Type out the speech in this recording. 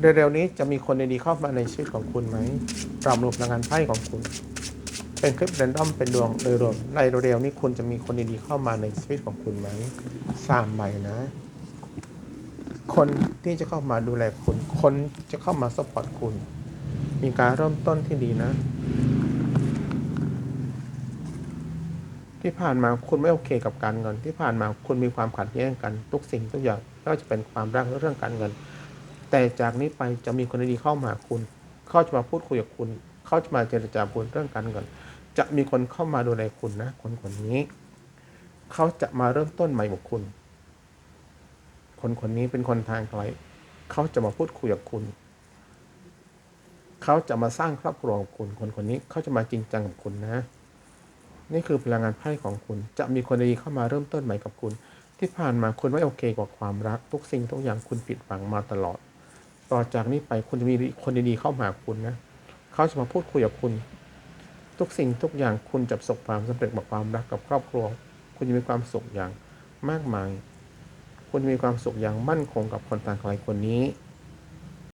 เร็วๆนี้จะมีคนดีๆเข้ามาในชีวิตของคุณไหมตามรูปพลังงานไพ่ของคุณ เป็นคลิปเรนดอมเป็นดวงโดยรวมในเร็วๆนี้คุณจะมีคนดีๆเข้ามาในชีวิตของคุณไหมสามใบนะ คนที่จะเข้ามาดูแลคุณ คนจะเข้ามาสปอร์ตคุณ มีการเริ่มต้นที่ดีนะ ที่ผ่านมาคุณไม่โอเคกับการเงิน ที่ผ่านมาคุณมีความขัดแย้งกันทุกสิ่งทุกอย่างไม่ว่าจะเป็นความรักเรื่องการเงิน แต่จากนี้ไปจะมีคนดีเข้ามาคุณเขาจะมาพูดคุยกับคุณเขาจะมาเจรจาคุณเรื่องการเงินจะมีคนเข้ามาดูแลคุณนะ คนคนนี้เขาจะมาเริ่มต้นใหม่กับคุณ คนคนนี้เป็นคนทางไกลเขาจะมาพูดคุยกับคุณเขาจะมาสร้างครอบครัวกับคุณคนคนนี้เขาจะมาจริงจังกับคุณนะ นี่คือพลังงานไพ่ของคุณ จะมีคนดีเข้ามาเริ่มต้นใหม่กับคุณ ที่ผ่านมาคุณไม่โอเคกับความรัก ทุกสิ่งทุกอย่างคุณผิดหวังมาตลอด ต่อจากนี้ไปคุณจะมีคนดีๆเข้ามาหาคุณนะ เขาจะมาพูดคุยกับคุณ ทุกสิ่งทุกอย่างคุณจะประสบความสำเร็จกับความรักกับครอบครัว คุณจะมีความสุขอย่างมากมาย คุณจะมีความสุขอย่างมั่นคงกับคนต่างไกลคนนี้